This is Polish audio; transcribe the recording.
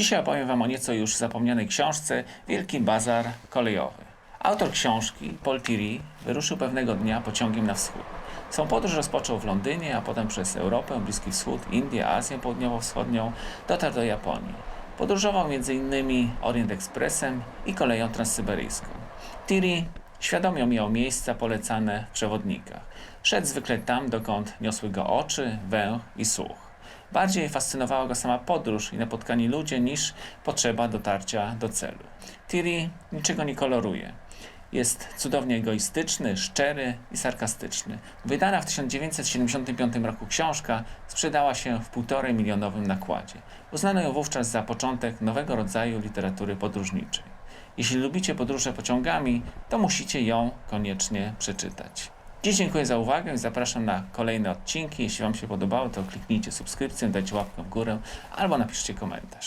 Dzisiaj opowiem Wam o nieco już zapomnianej książce Wielki Bazar Kolejowy. Autor książki, Paul Thierry, wyruszył pewnego dnia pociągiem na wschód. Swą podróż rozpoczął w Londynie, a potem przez Europę, Bliski Wschód, Indię, Azję Południowo-Wschodnią, dotarł do Japonii. Podróżował m.in. Orient Expressem i koleją transsyberyjską. Thierry świadomie omijał miejsca polecane w przewodnikach. Szedł zwykle tam, dokąd niosły go oczy, węch i słuch. Bardziej fascynowała go sama podróż i napotkani ludzie niż potrzeba dotarcia do celu. Thierry niczego nie koloruje. Jest cudownie egoistyczny, szczery i sarkastyczny. Wydana w 1975 roku książka sprzedała się w półtorej milionowym nakładzie. Uznano ją wówczas za początek nowego rodzaju literatury podróżniczej. Jeśli lubicie podróże pociągami, to musicie ją koniecznie przeczytać. Dziś dziękuję za uwagę i zapraszam na kolejne odcinki. Jeśli Wam się podobało, to kliknijcie subskrypcję, dajcie łapkę w górę albo napiszcie komentarz.